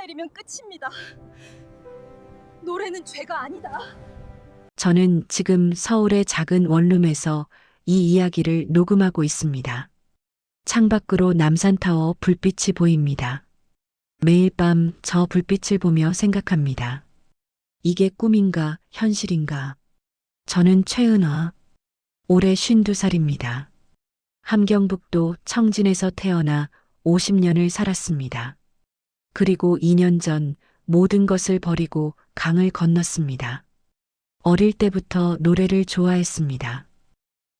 흘러내리면 끝입니다. 노래는 죄가 아니다. 저는 지금 서울의 작은 원룸에서 이 이야기를 녹음하고 있습니다. 창밖으로 남산타워 불빛이 보입니다. 매일 밤 저 불빛을 보며 생각합니다. 이게 꿈인가 현실인가? 저는 최은화. 올해 52살입니다. 함경북도 청진에서 태어나 50년을 살았습니다. 그리고 2년 전 모든 것을 버리고 강을 건넜습니다. 어릴 때부터 노래를 좋아했습니다.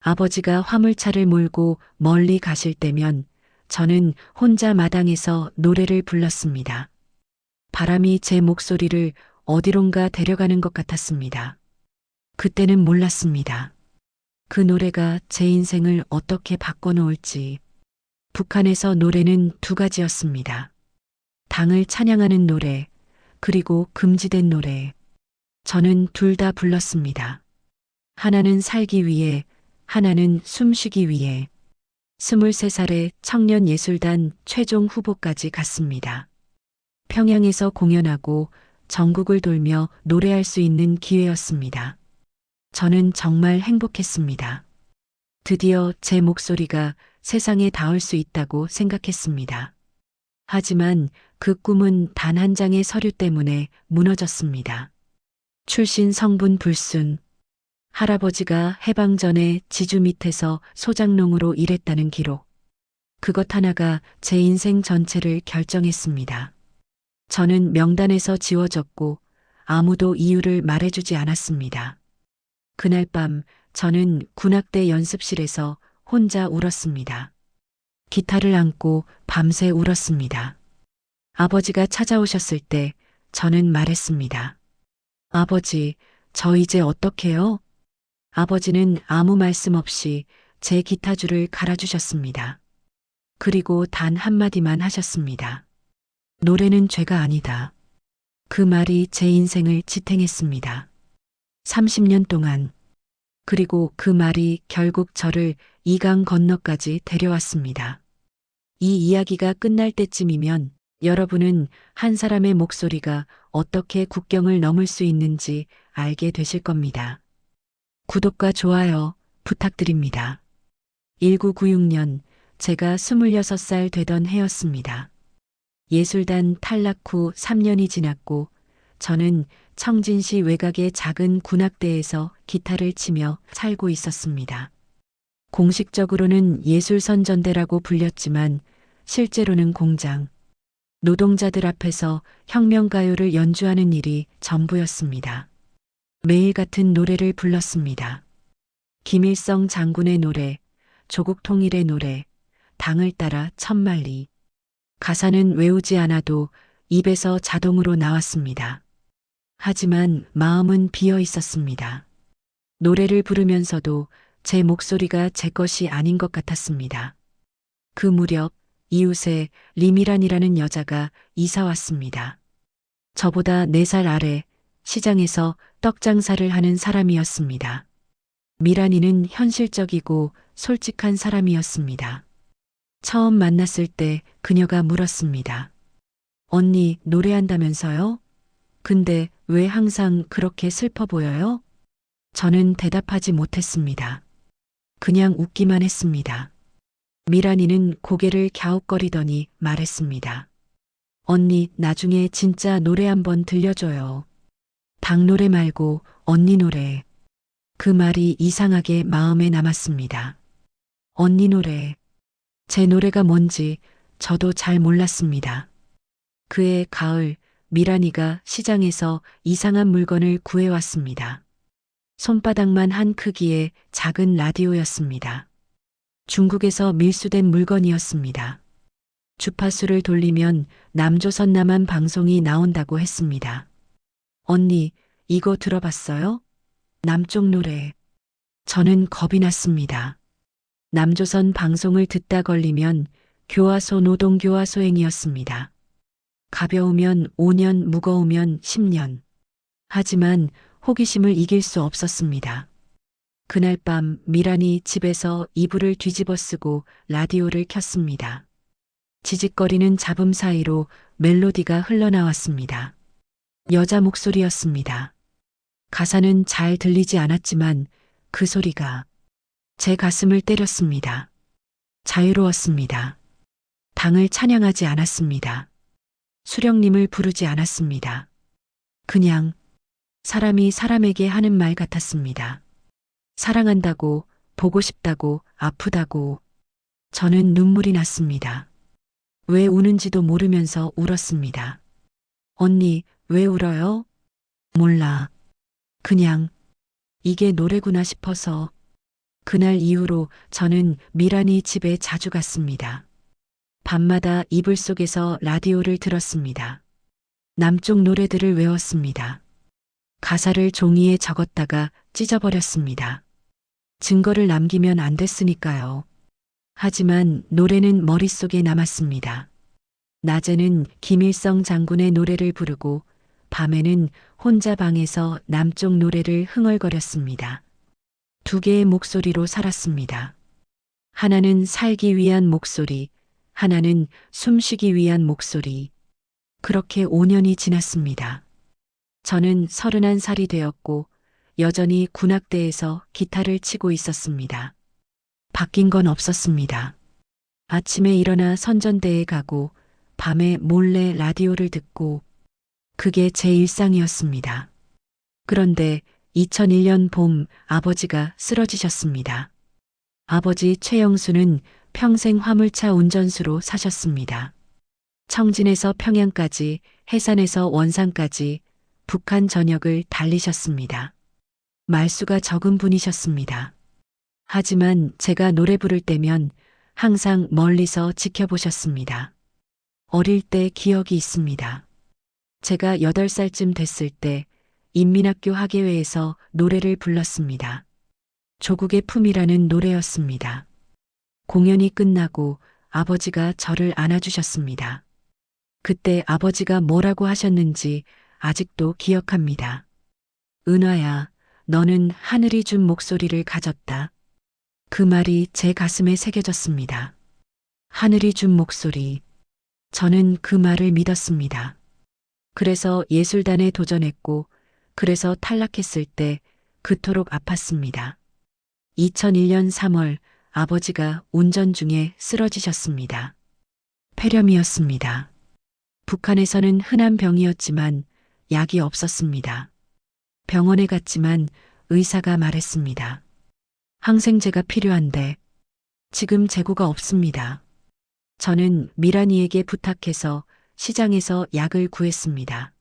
아버지가 화물차를 몰고 멀리 가실 때면 저는 혼자 마당에서 노래를 불렀습니다. 바람이 제 목소리를 어디론가 데려가는 것 같았습니다. 그때는 몰랐습니다. 그 노래가 제 인생을 어떻게 바꿔놓을지. 북한에서 노래는 두 가지였습니다. 당을 찬양하는 노래, 그리고 금지된 노래. 저는 둘 다 불렀습니다. 하나는 살기 위해, 하나는 숨쉬기 위해. 23살에 청년예술단 최종 후보까지 갔습니다. 평양에서 공연하고 전국을 돌며 노래할 수 있는 기회였습니다. 저는 정말 행복했습니다. 드디어 제 목소리가 세상에 닿을 수 있다고 생각했습니다. 하지만 그 꿈은 단 한 장의 서류 때문에 무너졌습니다. 출신 성분 불순. 할아버지가 해방 전에 지주 밑에서 소장농으로 일했다는 기록. 그것 하나가 제 인생 전체를 결정했습니다. 저는 명단에서 지워졌고 아무도 이유를 말해주지 않았습니다. 그날 밤 저는 군악대 연습실에서 혼자 울었습니다. 기타를 안고 밤새 울었습니다. 아버지가 찾아오셨을 때 저는 말했습니다. 아버지, 저 이제 어떡해요? 아버지는 아무 말씀 없이 제 기타줄을 갈아주셨습니다. 그리고 단 한마디만 하셨습니다. 노래는 죄가 아니다. 그 말이 제 인생을 지탱했습니다. 30년 동안. 그리고 그 말이 결국 저를 이강 건너까지 데려왔습니다. 이 이야기가 끝날 때쯤이면 여러분은 한 사람의 목소리가 어떻게 국경을 넘을 수 있는지 알게 되실 겁니다. 구독과 좋아요 부탁드립니다. 1996년 제가 26살 되던 해였습니다. 예술단 탈락 후 3년이 지났고 저는 청진시 외곽의 작은 군악대에서 기타를 치며 살고 있었습니다. 공식적으로는 예술선전대라고 불렸지만 실제로는 공장, 노동자들 앞에서 혁명가요를 연주하는 일이 전부였습니다. 매일 같은 노래를 불렀습니다. 김일성 장군의 노래, 조국 통일의 노래, 당을 따라 천만리. 가사는 외우지 않아도 입에서 자동으로 나왔습니다. 하지만 마음은 비어 있었습니다. 노래를 부르면서도 제 목소리가 제 것이 아닌 것 같았습니다. 그 무렵 이웃에 리미란이라는 여자가 이사 왔습니다. 저보다 4살 아래 시장에서 떡 장사를 하는 사람이었습니다. 미란이는 현실적이고 솔직한 사람이었습니다. 처음 만났을 때 그녀가 물었습니다. 언니 노래한다면서요? 근데 왜 항상 그렇게 슬퍼 보여요? 저는 대답하지 못했습니다. 그냥 웃기만 했습니다. 미란이는 고개를 갸웃거리더니 말했습니다. 언니 나중에 진짜 노래 한번 들려줘요. 당 노래 말고 언니 노래. 그 말이 이상하게 마음에 남았습니다. 언니 노래. 제 노래가 뭔지 저도 잘 몰랐습니다. 그해 가을 미란이가 시장에서 이상한 물건을 구해왔습니다. 손바닥만 한 크기의 작은 라디오였습니다. 중국에서 밀수된 물건이었습니다. 주파수를 돌리면 남조선 남한 방송이 나온다고 했습니다. 언니, 이거 들어봤어요? 남쪽 노래. 저는 겁이 났습니다. 남조선 방송을 듣다 걸리면 교화소 노동교화소 행이었습니다. 가벼우면 5년, 무거우면 10년. 하지만 호기심을 이길 수 없었습니다. 그날 밤 미란이 집에서 이불을 뒤집어 쓰고 라디오를 켰습니다. 지직거리는 잡음 사이로 멜로디가 흘러나왔습니다. 여자 목소리였습니다. 가사는 잘 들리지 않았지만 그 소리가 제 가슴을 때렸습니다. 자유로웠습니다. 당을 찬양하지 않았습니다. 수령님을 부르지 않았습니다. 그냥 사람이 사람에게 하는 말 같았습니다. 사랑한다고, 보고 싶다고, 아프다고. 저는 눈물이 났습니다. 왜 우는지도 모르면서 울었습니다. 언니, 왜 울어요? 몰라. 그냥 이게 노래구나 싶어서 그날 이후로 저는 미란이 집에 자주 갔습니다. 밤마다 이불 속에서 라디오를 들었습니다. 남쪽 노래들을 외웠습니다. 가사를 종이에 적었다가 찢어버렸습니다. 증거를 남기면 안 됐으니까요. 하지만 노래는 머릿속에 남았습니다. 낮에는 김일성 장군의 노래를 부르고 밤에는 혼자 방에서 남쪽 노래를 흥얼거렸습니다. 두 개의 목소리로 살았습니다. 하나는 살기 위한 목소리, 하나는 숨쉬기 위한 목소리. 그렇게 5년이 지났습니다. 저는 31살이 되었고 여전히 군악대에서 기타를 치고 있었습니다. 바뀐 건 없었습니다. 아침에 일어나 선전대에 가고 밤에 몰래 라디오를 듣고 그게 제 일상이었습니다. 그런데 2001년 봄 아버지가 쓰러지셨습니다. 아버지 최영수는 평생 화물차 운전수로 사셨습니다. 청진에서 평양까지, 해산에서 원산까지 북한 전역을 달리셨습니다. 말수가 적은 분이셨습니다. 하지만 제가 노래 부를 때면 항상 멀리서 지켜보셨습니다. 어릴 때 기억이 있습니다. 제가 8살쯤 됐을 때 인민학교 학예회에서 노래를 불렀습니다. 조국의 품이라는 노래였습니다. 공연이 끝나고 아버지가 저를 안아주셨습니다. 그때 아버지가 뭐라고 하셨는지 아직도 기억합니다. 은화야, 너는 하늘이 준 목소리를 가졌다. 그 말이 제 가슴에 새겨졌습니다. 하늘이 준 목소리. 저는 그 말을 믿었습니다. 그래서 예술단에 도전했고, 그래서 탈락했을 때 그토록 아팠습니다. 2001년 3월 아버지가 운전 중에 쓰러지셨습니다. 폐렴이었습니다. 북한에서는 흔한 병이었지만 약이 없었습니다. 병원에 갔지만 의사가 말했습니다. 항생제가 필요한데 지금 재고가 없습니다. 저는 미란이에게 부탁해서 시장에서 약을 구했습니다.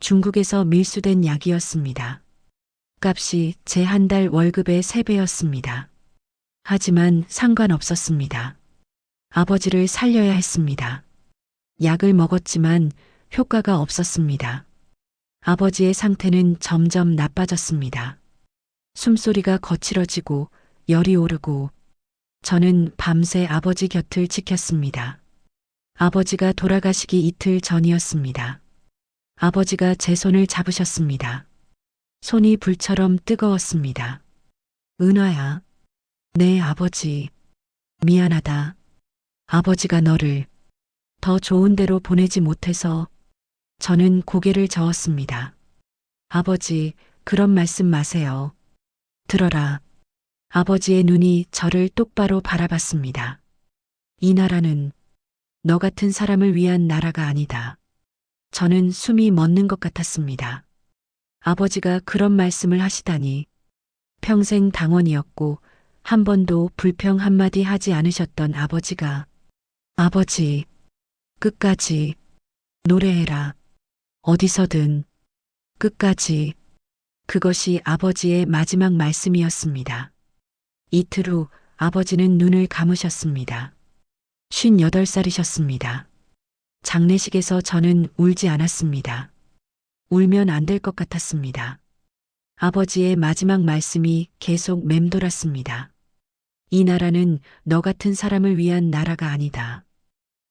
중국에서 밀수된 약이었습니다. 값이 제 한 달 월급의 3배였습니다. 하지만 상관없었습니다. 아버지를 살려야 했습니다. 약을 먹었지만 효과가 없었습니다. 아버지의 상태는 점점 나빠졌습니다. 숨소리가 거칠어지고 열이 오르고 저는 밤새 아버지 곁을 지켰습니다. 아버지가 돌아가시기 이틀 전이었습니다. 아버지가 제 손을 잡으셨습니다. 손이 불처럼 뜨거웠습니다. 은화야, 내 아버지, 미안하다. 아버지가 너를 더 좋은 데로 보내지 못해서 저는 고개를 저었습니다. 아버지, 그런 말씀 마세요. 들어라. 아버지의 눈이 저를 똑바로 바라봤습니다. 이 나라는 너 같은 사람을 위한 나라가 아니다. 저는 숨이 멎는 것 같았습니다. 아버지가 그런 말씀을 하시다니 평생 당원이었고 한 번도 불평 한마디 하지 않으셨던 아버지가 아버지 끝까지 노래해라 어디서든 끝까지 그것이 아버지의 마지막 말씀이었습니다. 이틀 후 아버지는 눈을 감으셨습니다. 58살이셨습니다. 장례식에서 저는 울지 않았습니다. 울면 안 될 것 같았습니다. 아버지의 마지막 말씀이 계속 맴돌았습니다. 이 나라는 너 같은 사람을 위한 나라가 아니다.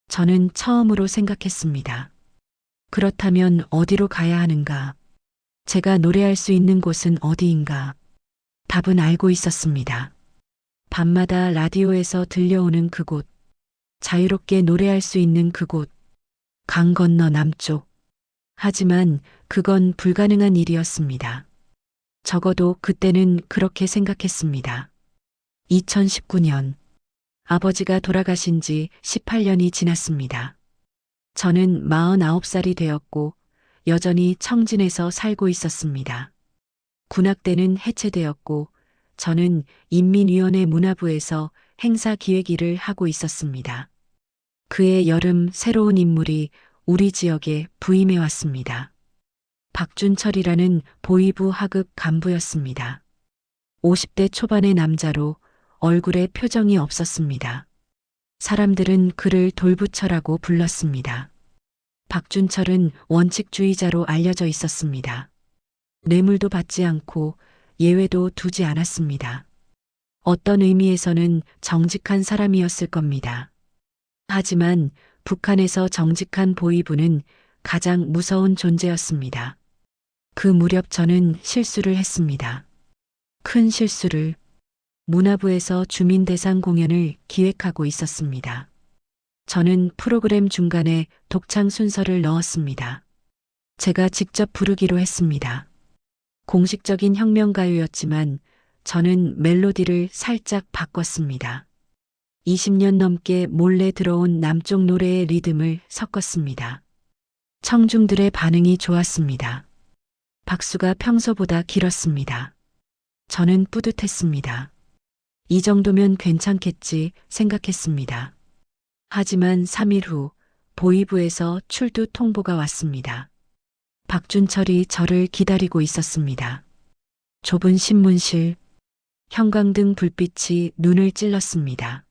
저는 처음으로 생각했습니다. 그렇다면 어디로 가야 하는가? 제가 노래할 수 있는 곳은 어디인가? 답은 알고 있었습니다. 밤마다 라디오에서 들려오는 그곳, 자유롭게 노래할 수 있는 그곳, 강 건너 남쪽. 하지만 그건 불가능한 일이었습니다. 적어도 그때는 그렇게 생각했습니다. 2019년 아버지가 돌아가신 지 18년이 지났습니다. 저는 49살이 되었고 여전히 청진에서 살고 있었습니다. 군악대는 해체되었고 저는 인민위원회 문화부에서 행사 기획 일을 하고 있었습니다. 그해 여름 새로운 인물이 우리 지역에 부임해 왔습니다. 박준철이라는 보이부 하급 간부였습니다. 50대 초반의 남자로 얼굴에 표정이 없었습니다. 사람들은 그를 돌부처라고 불렀습니다. 박준철은 원칙주의자로 알려져 있었습니다. 뇌물도 받지 않고 예외도 두지 않았습니다. 어떤 의미에서는 정직한 사람이었을 겁니다. 하지만 북한에서 정직한 보이부는 가장 무서운 존재였습니다. 그 무렵 저는 실수를 했습니다. 큰 실수를 문화부에서 주민 대상 공연을 기획하고 있었습니다. 저는 프로그램 중간에 독창 순서를 넣었습니다. 제가 직접 부르기로 했습니다. 공식적인 혁명가요였지만 저는 멜로디를 살짝 바꿨습니다. 20년 넘게 몰래 들어온 남쪽 노래의 리듬을 섞었습니다. 청중들의 반응이 좋았습니다. 박수가 평소보다 길었습니다. 저는 뿌듯했습니다. 이 정도면 괜찮겠지 생각했습니다. 하지만 3일 후 보이부에서 출두 통보가 왔습니다. 박준철이 저를 기다리고 있었습니다. 좁은 신문실, 형광등 불빛이 눈을 찔렀습니다.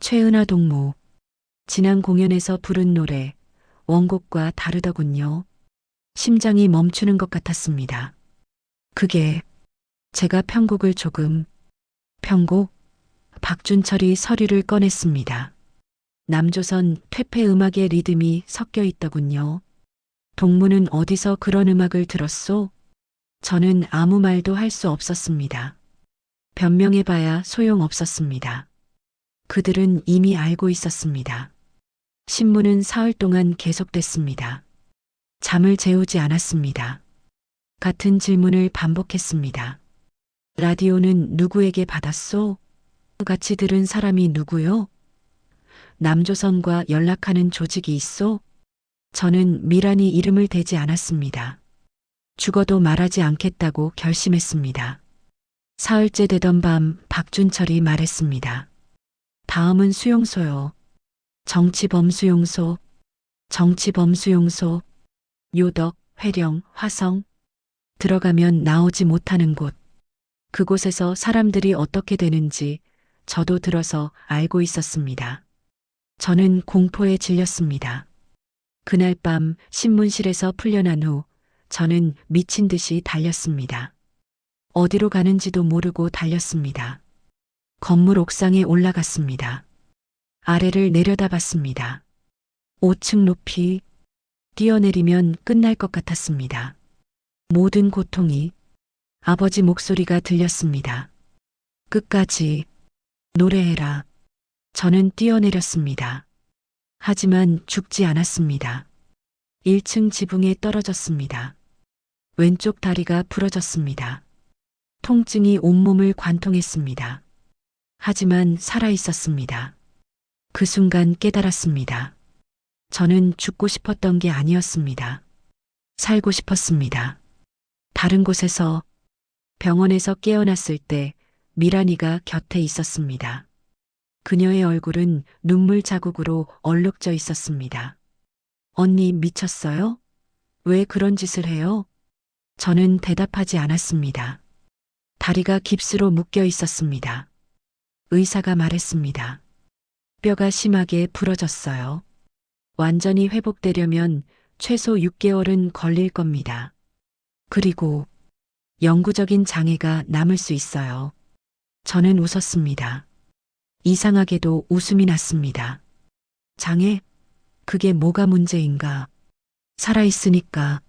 최은하 동무, 지난 공연에서 부른 노래, 원곡과 다르더군요. 심장이 멈추는 것 같았습니다. 그게 제가 편곡을 조금, 편곡? 박준철이 서류를 꺼냈습니다. 남조선 퇴폐 음악의 리듬이 섞여 있더군요. 동무는 어디서 그런 음악을 들었소? 저는 아무 말도 할 수 없었습니다. 변명해봐야 소용없었습니다. 그들은 이미 알고 있었습니다. 신문은 사흘 동안 계속됐습니다. 잠을 재우지 않았습니다. 같은 질문을 반복했습니다. 라디오는 누구에게 받았소? 같이 들은 사람이 누구요? 남조선과 연락하는 조직이 있소? 저는 미란이 이름을 대지 않았습니다. 죽어도 말하지 않겠다고 결심했습니다. 사흘째 되던 밤 박준철이 말했습니다. 다음은 수용소요. 정치범 수용소, 정치범 수용소, 요덕, 회령, 화성. 들어가면 나오지 못하는 곳. 그곳에서 사람들이 어떻게 되는지 저도 들어서 알고 있었습니다. 저는 공포에 질렸습니다. 그날 밤 신문실에서 풀려난 후 저는 미친 듯이 달렸습니다. 어디로 가는지도 모르고 달렸습니다. 건물 옥상에 올라갔습니다. 아래를 내려다봤습니다. 5층 높이 뛰어내리면 끝날 것 같았습니다. 모든 고통이 아버지 목소리가 들렸습니다. 끝까지 노래해라. 저는 뛰어내렸습니다. 하지만 죽지 않았습니다. 1층 지붕에 떨어졌습니다. 왼쪽 다리가 부러졌습니다. 통증이 온몸을 관통했습니다. 하지만 살아 있었습니다. 그 순간 깨달았습니다. 저는 죽고 싶었던 게 아니었습니다. 살고 싶었습니다. 다른 곳에서 병원에서 깨어났을 때 미란이가 곁에 있었습니다. 그녀의 얼굴은 눈물 자국으로 얼룩져 있었습니다. 언니 미쳤어요? 왜 그런 짓을 해요? 저는 대답하지 않았습니다. 다리가 깁스로 묶여 있었습니다. 의사가 말했습니다. 뼈가 심하게 부러졌어요. 완전히 회복되려면 최소 6개월은 걸릴 겁니다. 그리고 영구적인 장애가 남을 수 있어요. 저는 웃었습니다. 이상하게도 웃음이 났습니다. 장애? 그게 뭐가 문제인가? 살아있으니까.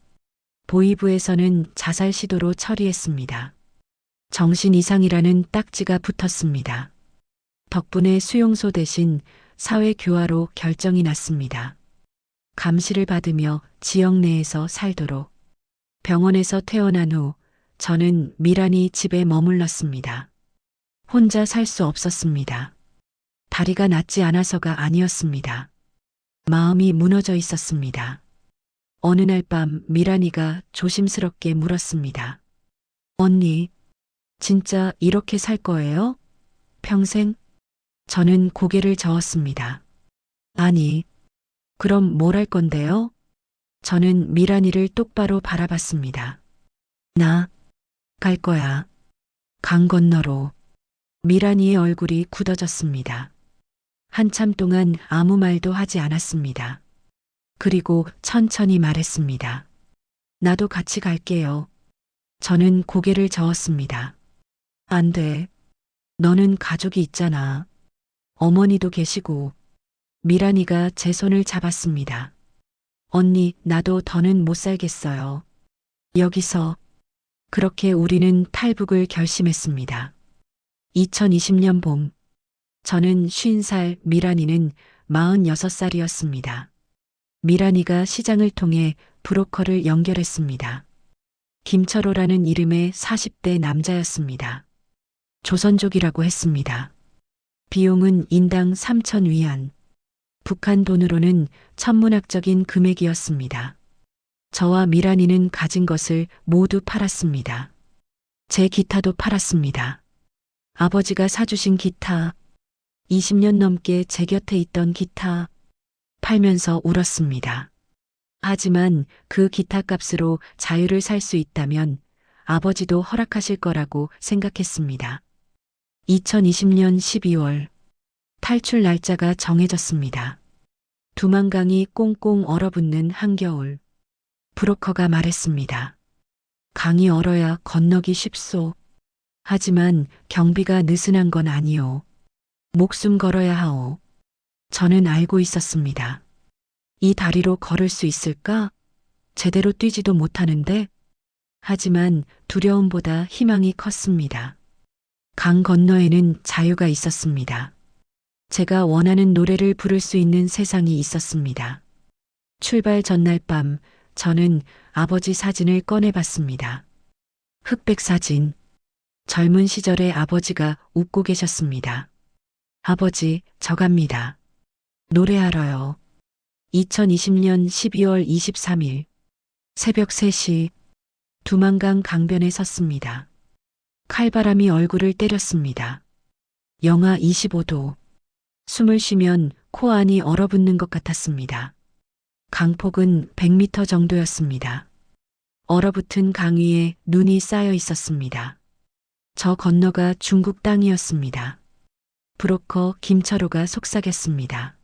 보이부에서는 자살 시도로 처리했습니다. 정신 이상이라는 딱지가 붙었습니다. 덕분에 수용소 대신 사회 교화로 결정이 났습니다. 감시를 받으며 지역 내에서 살도록 병원에서 퇴원한 후 저는 미란이 집에 머물렀습니다. 혼자 살 수 없었습니다. 다리가 낫지 않아서가 아니었습니다. 마음이 무너져 있었습니다. 어느 날 밤 미란이가 조심스럽게 물었습니다. 언니, 진짜 이렇게 살 거예요? 평생? 저는 고개를 저었습니다. 아니, 그럼 뭘 할 건데요? 저는 미란이를 똑바로 바라봤습니다. 나, 갈 거야. 강 건너로. 미란이의 얼굴이 굳어졌습니다. 한참 동안 아무 말도 하지 않았습니다. 그리고 천천히 말했습니다. 나도 같이 갈게요. 저는 고개를 저었습니다. 안 돼. 너는 가족이 있잖아. 어머니도 계시고. 미란이가 제 손을 잡았습니다. 언니, 나도 더는 못 살겠어요. 여기서. 그렇게 우리는 탈북을 결심했습니다. 2020년 봄. 저는 50살, 미란이는 46살이었습니다. 미란이가 시장을 통해 브로커를 연결했습니다. 김철호라는 이름의 40대 남자였습니다. 조선족이라고 했습니다. 비용은 인당 3천 위안. 북한 돈으로는 천문학적인 금액이었습니다. 저와 미란이는 가진 것을 모두 팔았습니다. 제 기타도 팔았습니다. 아버지가 사주신 기타, 20년 넘게 제 곁에 있던 기타, 팔면서 울었습니다. 하지만 그 기타 값으로 자유를 살 수 있다면 아버지도 허락하실 거라고 생각했습니다. 2020년 12월 탈출 날짜가 정해졌습니다. 두만강이 꽁꽁 얼어붙는 한겨울. 브로커가 말했습니다. 강이 얼어야 건너기 쉽소. 하지만 경비가 느슨한 건 아니오. 목숨 걸어야 하오. 저는 알고 있었습니다. 이 다리로 걸을 수 있을까? 제대로 뛰지도 못하는데. 하지만 두려움보다 희망이 컸습니다. 강 건너에는 자유가 있었습니다. 제가 원하는 노래를 부를 수 있는 세상이 있었습니다. 출발 전날 밤 저는 아버지 사진을 꺼내봤습니다. 흑백 사진. 젊은 시절의 아버지가 웃고 계셨습니다. 아버지, 저 갑니다. 노래하러요. 2020년 12월 23일 새벽 3시 두만강 강변에 섰습니다. 칼바람이 얼굴을 때렸습니다. 영하 25도. 숨을 쉬면 코 안이 얼어붙는 것 같았습니다. 강폭은 100m 정도였습니다. 얼어붙은 강 위에 눈이 쌓여 있었습니다. 저 건너가 중국 땅이었습니다. 브로커 김철호가 속삭였습니다.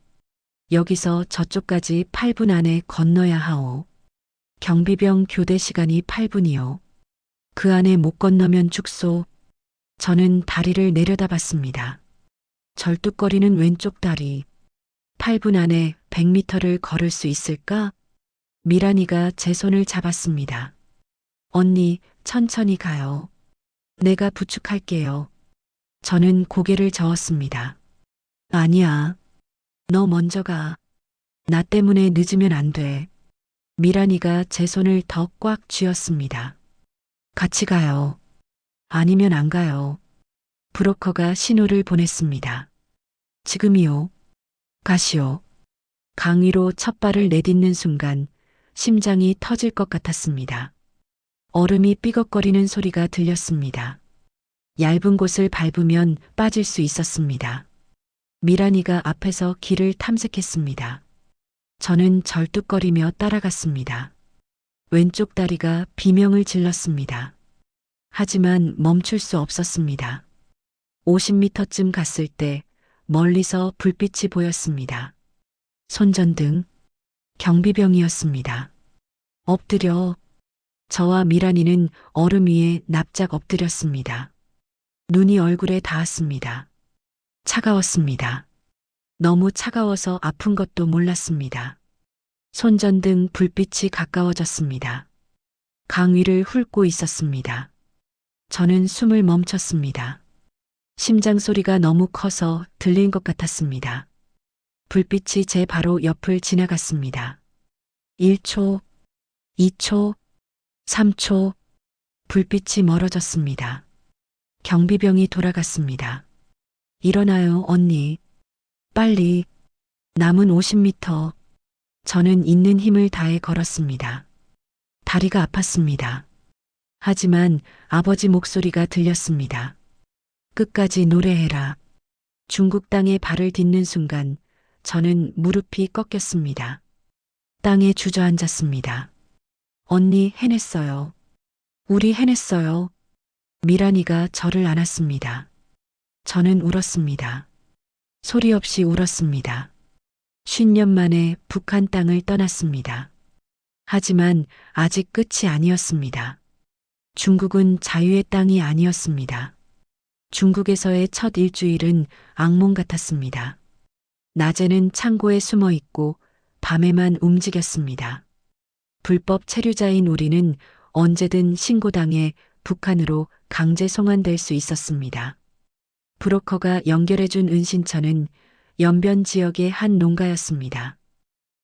여기서 저쪽까지 8분 안에 건너야 하오. 경비병 교대 시간이 8분이요. 그 안에 못 건너면 죽소. 저는 다리를 내려다봤습니다. 절뚝거리는 왼쪽 다리. 8분 안에 100m를 걸을 수 있을까? 미란이가 제 손을 잡았습니다. 언니, 천천히 가요. 내가 부축할게요. 저는 고개를 저었습니다. 아니야. 너 먼저 가. 나 때문에 늦으면 안 돼. 미란이가 제 손을 더 꽉 쥐었습니다. 같이 가요. 아니면 안 가요. 브로커가 신호를 보냈습니다. 지금이요. 가시오. 강 위로 첫 발을 내딛는 순간 심장이 터질 것 같았습니다. 얼음이 삐걱거리는 소리가 들렸습니다. 얇은 곳을 밟으면 빠질 수 있었습니다. 미란이가 앞에서 길을 탐색했습니다. 저는 절뚝거리며 따라갔습니다. 왼쪽 다리가 비명을 질렀습니다. 하지만 멈출 수 없었습니다. 50m쯤 갔을 때 멀리서 불빛이 보였습니다. 손전등, 경비병이었습니다. 엎드려 저와 미란이는 얼음 위에 납작 엎드렸습니다. 눈이 얼굴에 닿았습니다. 차가웠습니다. 너무 차가워서 아픈 것도 몰랐습니다. 손전등 불빛이 가까워졌습니다. 강 위를 훑고 있었습니다. 저는 숨을 멈췄습니다. 심장 소리가 너무 커서 들린 것 같았습니다. 불빛이 제 바로 옆을 지나갔습니다. 1초, 2초, 3초, 불빛이 멀어졌습니다. 경비병이 돌아갔습니다. 일어나요, 언니. 빨리. 남은 50m. 저는 있는 힘을 다해 걸었습니다. 다리가 아팠습니다. 하지만 아버지 목소리가 들렸습니다. 끝까지 노래해라. 중국 땅에 발을 딛는 순간 저는 무릎이 꺾였습니다. 땅에 주저앉았습니다. 언니 해냈어요. 우리 해냈어요. 미란이가 저를 안았습니다. 저는 울었습니다. 소리 없이 울었습니다. 쉰년 만에 북한 땅을 떠났습니다. 하지만 아직 끝이 아니었습니다. 중국은 자유의 땅이 아니었습니다. 중국에서의 첫 일주일은 악몽 같았습니다. 낮에는 창고에 숨어 있고 밤에만 움직였습니다. 불법 체류자인 우리는 언제든 신고당해 북한으로 강제 송환될 수 있었습니다. 브로커가 연결해준 은신처는 연변 지역의 한 농가였습니다.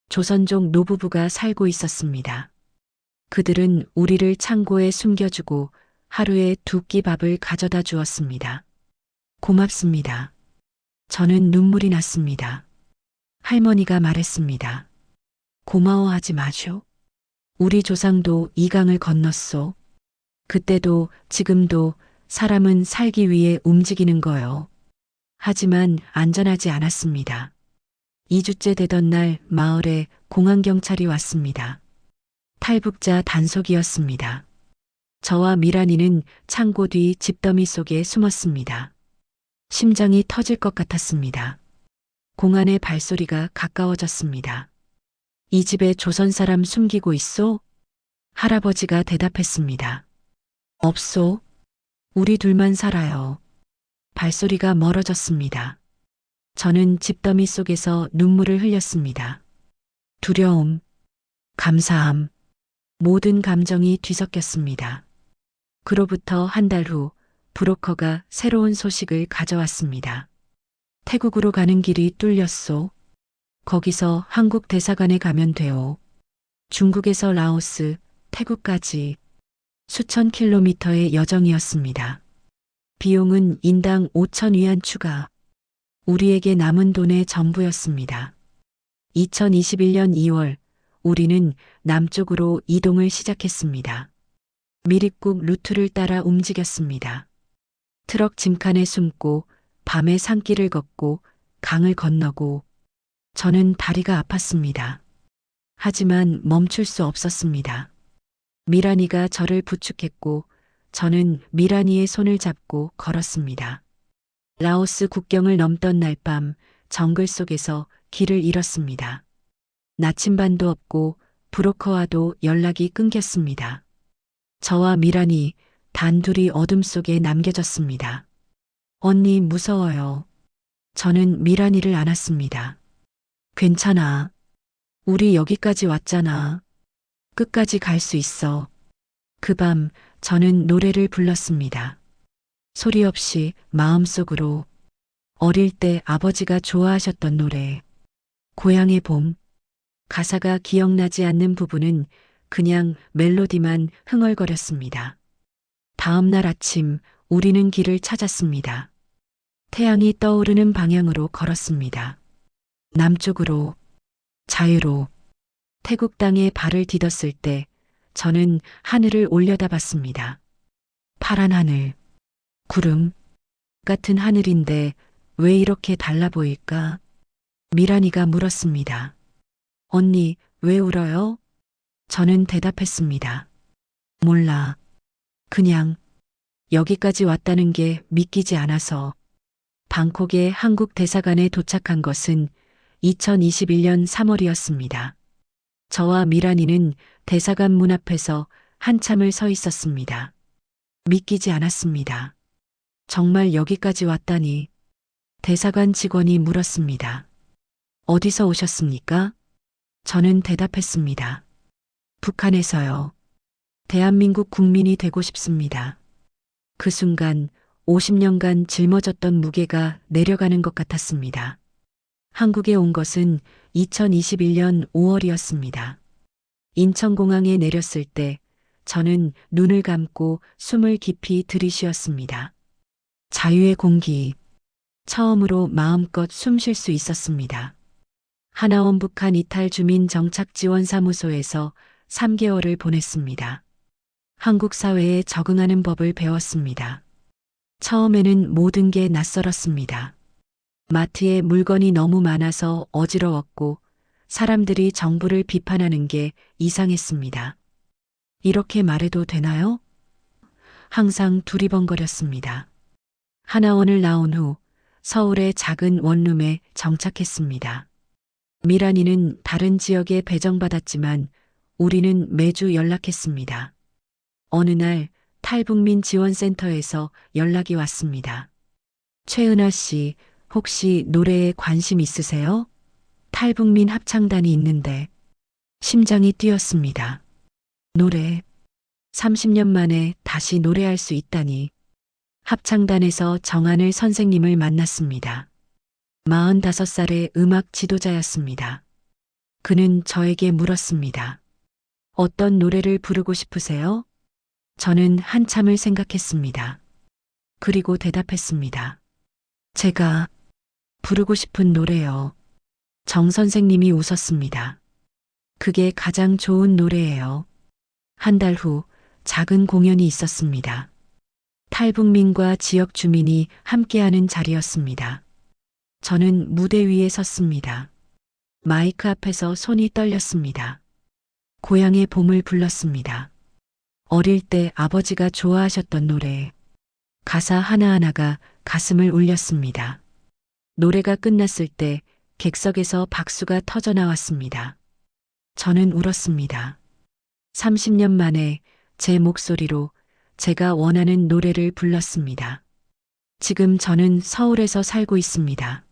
조선족 노부부가 살고 있었습니다. 그들은 우리를 창고에 숨겨주고 하루에 두 끼 밥을 가져다 주었습니다. 고맙습니다. 저는 눈물이 났습니다. 할머니가 말했습니다. 고마워하지 마쇼. 우리 조상도 이 강을 건넜소. 그때도 지금도 사람은 살기 위해 움직이는 거요. 하지만 안전하지 않았습니다. 2주째 되던 날 마을에 공안경찰이 왔습니다. 탈북자 단속이었습니다. 저와 미란이는 창고 뒤 집더미 속에 숨었습니다. 심장이 터질 것 같았습니다. 공안의 발소리가 가까워졌습니다. 이 집에 조선 사람 숨기고 있소? 할아버지가 대답했습니다. 없소. 우리 둘만 살아요. 발소리가 멀어졌습니다. 저는 집더미 속에서 눈물을 흘렸습니다. 두려움, 감사함, 모든 감정이 뒤섞였습니다. 그로부터 한 달 후 브로커가 새로운 소식을 가져왔습니다. 태국으로 가는 길이 뚫렸소. 거기서 한국 대사관에 가면 돼요. 중국에서 라오스, 태국까지 수천 킬로미터의 여정이었습니다. 비용은 인당 5천 위안 추가. 우리에게 남은 돈의 전부였습니다. 2021년 2월 우리는 남쪽으로 이동을 시작했습니다. 미립국 루트를 따라 움직였습니다. 트럭 짐칸에 숨고 밤에 산길을 걷고 강을 건너고 저는 다리가 아팠습니다. 하지만 멈출 수 없었습니다. 미란이가 저를 부축했고 저는 미란이의 손을 잡고 걸었습니다. 라오스 국경을 넘던 날 밤 정글 속에서 길을 잃었습니다. 나침반도 없고 브로커와도 연락이 끊겼습니다. 저와 미란이 단둘이 어둠 속에 남겨졌습니다. 언니 무서워요. 저는 미란이를 안았습니다. 괜찮아. 우리 여기까지 왔잖아. 끝까지 갈 수 있어. 그 밤 저는 노래를 불렀습니다. 소리 없이 마음속으로 어릴 때 아버지가 좋아하셨던 노래. 고향의 봄. 가사가 기억나지 않는 부분은 그냥 멜로디만 흥얼거렸습니다. 다음 날 아침 우리는 길을 찾았습니다. 태양이 떠오르는 방향으로 걸었습니다. 남쪽으로, 자유로, 태국 땅에 발을 디뎠을 때 저는 하늘을 올려다 봤습니다. 파란 하늘, 구름 같은 하늘인데 왜 이렇게 달라 보일까? 미란이가 물었습니다. 언니, 왜 울어요? 저는 대답했습니다. 몰라. 그냥 여기까지 왔다는 게 믿기지 않아서 방콕의 한국 대사관에 도착한 것은 2021년 3월이었습니다. 저와 미란이는 대사관 문 앞에서 한참을 서 있었습니다. 믿기지 않았습니다. 정말 여기까지 왔다니 대사관 직원이 물었습니다. 어디서 오셨습니까? 저는 대답했습니다. 북한에서요. 대한민국 국민이 되고 싶습니다. 그 순간 50년간 짊어졌던 무게가 내려가는 것 같았습니다. 한국에 온 것은 2021년 5월이었습니다. 인천공항에 내렸을 때 저는 눈을 감고 숨을 깊이 들이쉬었습니다. 자유의 공기. 처음으로 마음껏 숨 쉴 수 있었습니다. 하나원 북한 이탈 주민 정착 지원 사무소에서 3개월을 보냈습니다. 한국 사회에 적응하는 법을 배웠습니다. 처음에는 모든 게 낯설었습니다. 마트에 물건이 너무 많아서 어지러웠고 사람들이 정부를 비판하는 게 이상했습니다. 이렇게 말해도 되나요? 항상 두리번거렸습니다. 하나원을 나온 후 서울의 작은 원룸에 정착했습니다. 미란이는 다른 지역에 배정받았지만 우리는 매주 연락했습니다. 어느 날 탈북민 지원센터에서 연락이 왔습니다. 최은아 씨, 혹시 노래에 관심 있으세요? 탈북민 합창단이 있는데 심장이 뛰었습니다. 노래. 30년 만에 다시 노래할 수 있다니. 합창단에서 정한을 선생님을 만났습니다. 45살의 음악 지도자였습니다. 그는 저에게 물었습니다. 어떤 노래를 부르고 싶으세요? 저는 한참을 생각했습니다. 그리고 대답했습니다. 제가 부르고 싶은 노래요. 정 선생님이 웃었습니다. 그게 가장 좋은 노래예요. 한 달 후 작은 공연이 있었습니다. 탈북민과 지역 주민이 함께하는 자리였습니다. 저는 무대 위에 섰습니다. 마이크 앞에서 손이 떨렸습니다. 고향의 봄을 불렀습니다. 어릴 때 아버지가 좋아하셨던 노래. 가사 하나하나가 가슴을 울렸습니다. 노래가 끝났을 때 객석에서 박수가 터져 나왔습니다. 저는 울었습니다. 30년 만에 제 목소리로 제가 원하는 노래를 불렀습니다. 지금 저는 서울에서 살고 있습니다.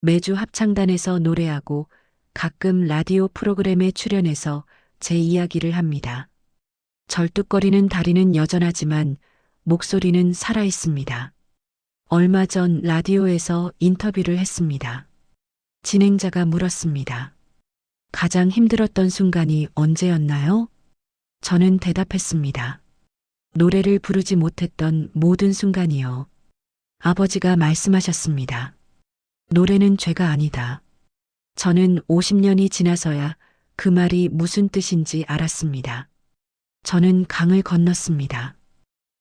매주 합창단에서 노래하고 가끔 라디오 프로그램에 출연해서 제 이야기를 합니다. 절뚝거리는 다리는 여전하지만 목소리는 살아 있습니다. 얼마 전 라디오에서 인터뷰를 했습니다. 진행자가 물었습니다. 가장 힘들었던 순간이 언제였나요? 저는 대답했습니다. 노래를 부르지 못했던 모든 순간이요. 아버지가 말씀하셨습니다. 노래는 죄가 아니다. 저는 50년이 지나서야 그 말이 무슨 뜻인지 알았습니다. 저는 강을 건넜습니다.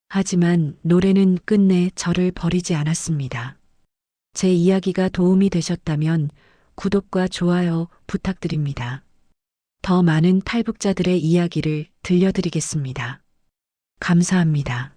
하지만 노래는 끝내 저를 버리지 않았습니다. 제 이야기가 도움이 되셨다면 구독과 좋아요 부탁드립니다. 더 많은 탈북자들의 이야기를 들려드리겠습니다. 감사합니다.